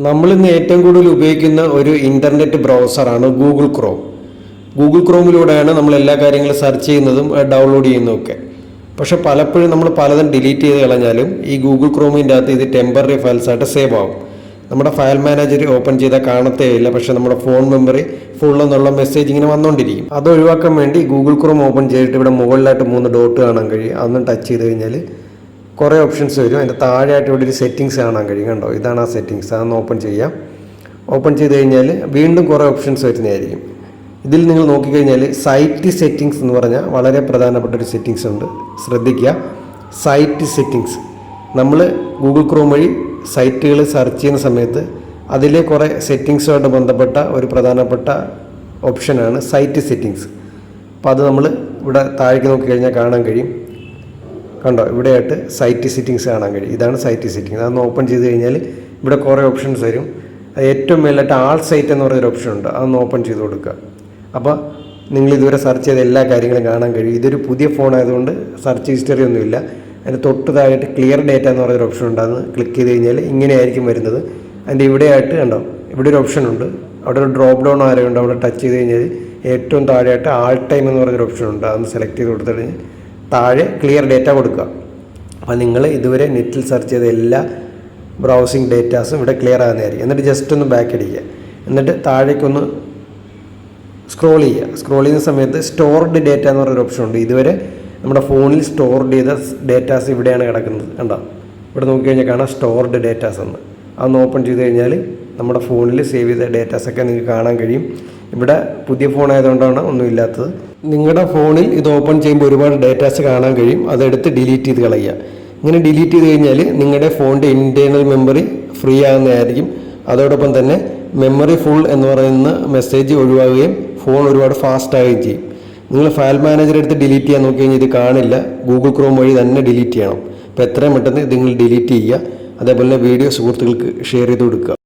നമ്മളിന്ന് ഏറ്റവും കൂടുതൽ ഉപയോഗിക്കുന്ന ഒരു ഇന്റർനെറ്റ് ബ്രൗസറാണ് ഗൂഗിൾ ക്രോം ഗൂഗിൾ ക്രോമിലൂടെയാണ് നമ്മൾ എല്ലാ കാര്യങ്ങളും സെർച്ച് ചെയ്യുന്നതും ഡൗൺലോഡ് ചെയ്യുന്നതും ഒക്കെ പക്ഷെ പലപ്പോഴും നമ്മൾ പലതും ഡിലീറ്റ് ചെയ്ത് കളഞ്ഞാലും ഈ ഗൂഗിൾ ക്രോമിന്റെ അകത്ത് ഇത് ടെമ്പററി ഫയൽസ് ആയിട്ട് സേവ് ആവും. നമ്മുടെ ഫയൽ മാനേജർ ഓപ്പൺ ചെയ്താൽ കാണത്തേ ഇല്ല പക്ഷെ നമ്മുടെ ഫോൺ മെമ്മറി ഫുൾ എന്നുള്ള മെസ്സേജ് ഇങ്ങനെ വന്നുകൊണ്ടിരിക്കും അത് ഒഴിവാക്കാൻ വേണ്ടി ഗൂഗിൾ ക്രോം ഓപ്പൺ ചെയ്തിട്ട് ഇവിടെ മുകളിലായിട്ട് മൂന്ന് ഡോട്ട് കാണാൻ കഴിയും. അതൊന്ന് ടച്ച് ചെയ്ത് കഴിഞ്ഞാൽ കുറേ ഓപ്ഷൻസ് വരും. അതിന്റെ താഴെയായിട്ട് ഇവിടെ ഒരു സെറ്റിങ്സ് കാണാൻ കഴിയും കണ്ടോ? ഇതാണ് ആ സെറ്റിങ്സ് അതൊന്ന് ഓപ്പൺ ചെയ്യാം. ഓപ്പൺ ചെയ്ത് കഴിഞ്ഞാൽ വീണ്ടും കുറേ ഓപ്ഷൻസ് വരുന്നതായിരിക്കും. ഇതിൽ നിങ്ങൾ നോക്കിക്കഴിഞ്ഞാൽ സൈറ്റ് സെറ്റിങ്സ് എന്ന് പറഞ്ഞാൽ വളരെ പ്രധാനപ്പെട്ട ഒരു സെറ്റിങ്സ് ഉണ്ട്. ശ്രദ്ധിക്കുക. സൈറ്റ് സെറ്റിങ്സ് നമ്മൾ ഗൂഗിൾ ക്രോം വഴി സൈറ്റുകൾ സെർച്ച് ചെയ്യുന്ന സമയത്ത് അതിലെ കുറേ സെറ്റിങ്സുമായിട്ട് ബന്ധപ്പെട്ട ഒരു പ്രധാനപ്പെട്ട ഓപ്ഷനാണ് സൈറ്റ് സെറ്റിങ്സ് അപ്പോൾ അത് നമ്മൾ ഇവിടെ താഴേക്ക് നോക്കിക്കഴിഞ്ഞാൽ കാണാൻ കഴിയും. കണ്ടോ ഇവിടെയായിട്ട് സൈറ്റ് സിറ്റിങ്സ് കാണാൻ കഴിയും. ഇതാണ് സൈറ്റ് സെറ്റിങ്സ് അതൊന്ന് ഓപ്പൺ ചെയ്ത് കഴിഞ്ഞാൽ ഇവിടെ കുറേ ഓപ്ഷൻസ് വരും. ഏറ്റവും മേലായിട്ട് ആൾ സൈറ്റ് എന്ന് പറയുന്നൊരു ഓപ്ഷൻ ഉണ്ട്. അതൊന്ന് ഓപ്പൺ ചെയ്ത് കൊടുക്കുക. അപ്പോൾ നിങ്ങൾ ഇതുവരെ സെർച്ച് ചെയ്ത എല്ലാ കാര്യങ്ങളും കാണാൻ കഴിയും. ഇതൊരു പുതിയ ഫോൺ ആയതുകൊണ്ട് സെർച്ച് ഹിസ്റ്ററി ഒന്നുമില്ല. അതിന് തൊട്ട് താഴെയായിട്ട് ക്ലിയർ ഡേറ്റ എന്ന് പറയുന്നൊരു ഓപ്ഷൻ ഉണ്ട്. അത് ക്ലിക്ക് ചെയ്ത് കഴിഞ്ഞാൽ ഇങ്ങനെയായിരിക്കും വരുന്നത്. അതിന്റെ ഇവിടെയായിട്ട് കണ്ടോ ഇവിടെ ഒരു ഓപ്ഷൻ ഉണ്ട്. അവിടെ ഒരു ഡ്രോപ്പ് ഡൗൺ ആരെയുണ്ട് അവിടെ ടച്ച് ചെയ്ത് കഴിഞ്ഞാൽ ഏറ്റവും താഴെയായിട്ട് ആൾ ടൈം എന്ന് പറയുന്നൊരു ഓപ്ഷൻ ഉണ്ട്. അതൊന്ന് സെലക്ട് ചെയ്ത് കൊടുത്തു കഴിഞ്ഞാൽ താഴെ ക്ലിയർ ഡേറ്റ കൊടുക്കുക. അപ്പോൾ നിങ്ങൾ ഇതുവരെ നെറ്റിൽ സെർച്ച് ചെയ്ത എല്ലാ ബ്രൗസിങ് ഡേറ്റാസും ഇവിടെ ക്ലിയർ ആകുന്നതായിരിക്കും എന്നിട്ട് ജസ്റ്റ് ഒന്ന് ബാക്ക് അടിക്കുക എന്നിട്ട് താഴേക്കൊന്ന് സ്ക്രോൾ ചെയ്യുക. സ്ക്രോൾ ചെയ്യുന്ന സമയത്ത് സ്റ്റോർഡ് ഡേറ്റ എന്ന് പറയുന്ന ഓപ്ഷൻ ഉണ്ട്. ഇതുവരെ നമ്മുടെ ഫോണിൽ സ്റ്റോർഡ് ചെയ്ത ഡേറ്റാസ് ഇവിടെയാണ് കിടക്കുന്നത്. കണ്ടോ? ഇവിടെ നോക്കിക്കഴിഞ്ഞാൽ കാണാം സ്റ്റോർഡ് ഡേറ്റാസ് എന്ന്. അതൊന്ന് ഓപ്പൺ ചെയ്ത് കഴിഞ്ഞാൽ നമ്മുടെ ഫോണിൽ സേവ് ചെയ്ത ഡേറ്റാസൊക്കെ നിങ്ങൾക്ക് കാണാൻ കഴിയും. ഇവിടെ പുതിയ ഫോൺ ആയതുകൊണ്ടാണ് ഒന്നും ഇല്ലാത്തത്. നിങ്ങളുടെ ഫോണിൽ ഇത് ഓപ്പൺ ചെയ്യുമ്പോൾ ഒരുപാട് ഡേറ്റാസ് കാണാൻ കഴിയും. അതെടുത്ത് ഡിലീറ്റ് ചെയ്ത് കളയുക. ഇങ്ങനെ ഡിലീറ്റ് ചെയ്ത് കഴിഞ്ഞാൽ നിങ്ങളുടെ ഫോണിന്റെ ഇന്റേർണൽ മെമ്മറി ഫ്രീ ആകുന്നതായിരിക്കും അതോടൊപ്പം തന്നെ മെമ്മറി ഫുൾ എന്ന് പറയുന്ന മെസ്സേജ് ഒഴിവാകുകയും ഫോൺ ഒരുപാട് ഫാസ്റ്റ് ആവുകയും ചെയ്യും. നിങ്ങൾ ഫയൽ മാനേജർ എടുത്ത് ഡിലീറ്റ് ചെയ്യാൻ നോക്കി കഴിഞ്ഞാൽ ഇത് കാണില്ല. ഗൂഗിൾ ക്രോം വഴി തന്നെ ഡിലീറ്റ് ചെയ്യണം. അപ്പോൾ എത്രയും പെട്ടെന്ന് ഇത് നിങ്ങൾ ഡിലീറ്റ് ചെയ്യുക. അതേപോലെ വീഡിയോ സുഹൃത്തുക്കൾക്ക് ഷെയർ ചെയ്ത് കൊടുക്കുക.